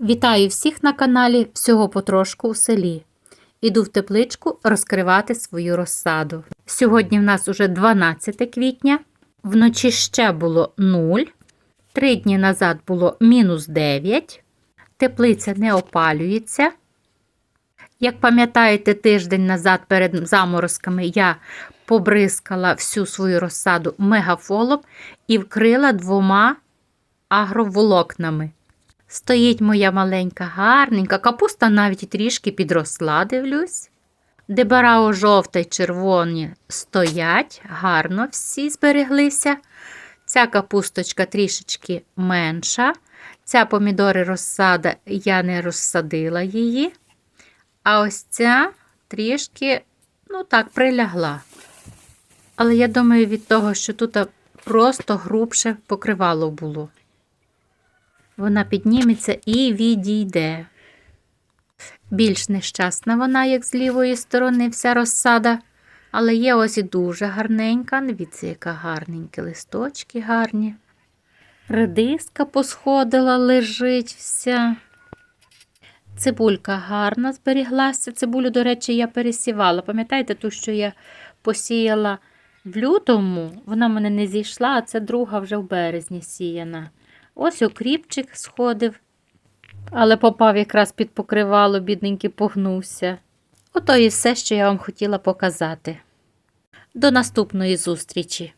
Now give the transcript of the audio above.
Вітаю всіх на каналі Всього потрошку у селі. Іду в тепличку розкривати свою розсаду. Сьогодні в нас уже 12 квітня, вночі ще було 0, три дні назад було мінус 9, теплиця не опалюється. Як пам'ятаєте, тиждень назад перед заморозками я побризкала всю свою розсаду мегафолом і вкрила двома агроволокнами. Стоїть моя маленька, гарненька, капуста навіть трішки підросла, дивлюсь. Дебарао жовта й червоні стоять, гарно всі збереглися. Ця капусточка трішечки менша. Ця помідори розсада, я не розсадила її. А ось ця трішки, ну так, прилягла. Але я думаю, від того, що тут просто грубше покривало було. Вона підніметься і відійде. Більш нещасна вона, як з лівої сторони, вся розсада, але є ось і дуже гарненька. Дивіться, яка гарненькі листочки гарні. Редиска посходила, лежить вся. Цибулька гарна зберіглася. Цибулю, до речі, я пересівала. Пам'ятаєте, ту, що я посіяла в лютому, вона в мене не зійшла, а це друга вже в березні сіяна. Ось окріпчик сходив, але попав якраз під покривало, бідненький погнувся. Ото і все, що я вам хотіла показати. До наступної зустрічі!